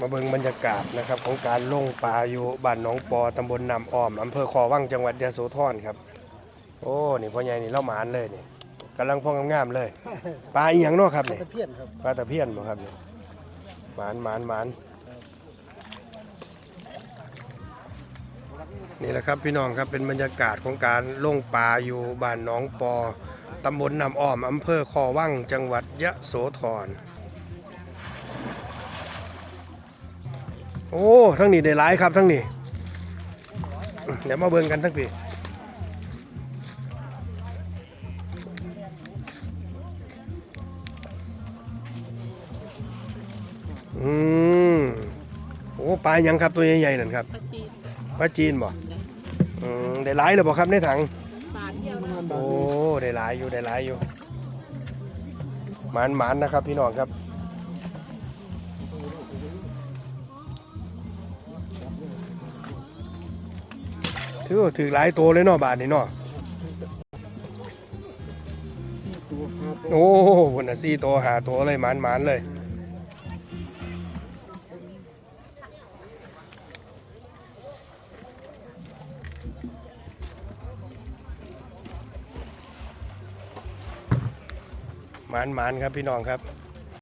มาเบิ่งบรรยากาศนะครับของการลงปลาอยู่บ้านหนองปอตำบลนำอ้อมอำเภอคอวังจังหวัดยะโสธรครับ โอ้นี่พ่อใหญ่นี่เล่าหมานเลยนี่กำลังพองงามๆเลย ปลาอีหยังเนาะครับนี่ตะเพียนครับปลาตะเพียนบ่ครับนี่หมานหมานหมานนี่แหละครับพี่น้องครับเป็นบรรยากาศของการลงปลาอยู่บ้านหนองปอตำบลนำอ้อมอำเภอคอวังจังหวัดยะโสธร โอ้ทั้งนี้ได้หลายครับทั้งนี้เดี๋ยวมาเบิ่งกันทั้งปีอืมโอ้ปลาหยังครับตัวใหญ่ๆนั่นครับปลาจีนปลาจีนบ่อืมได้หลายแล้วบ่ครับในถังปลาเที่ยวนะโอ้ได้หลายอยู่ได้หลายอยู่หมานหมานนะครับพี่น้องครับ ถือว่าถือหลายตัวเลยเนาะบาทนี่เนาะสี่ตัวห้าตัวโอ้คนน่ะสี่ตัวหาตัวเลยหมานหมานเลย หมานหมานครับพี่น้องครับ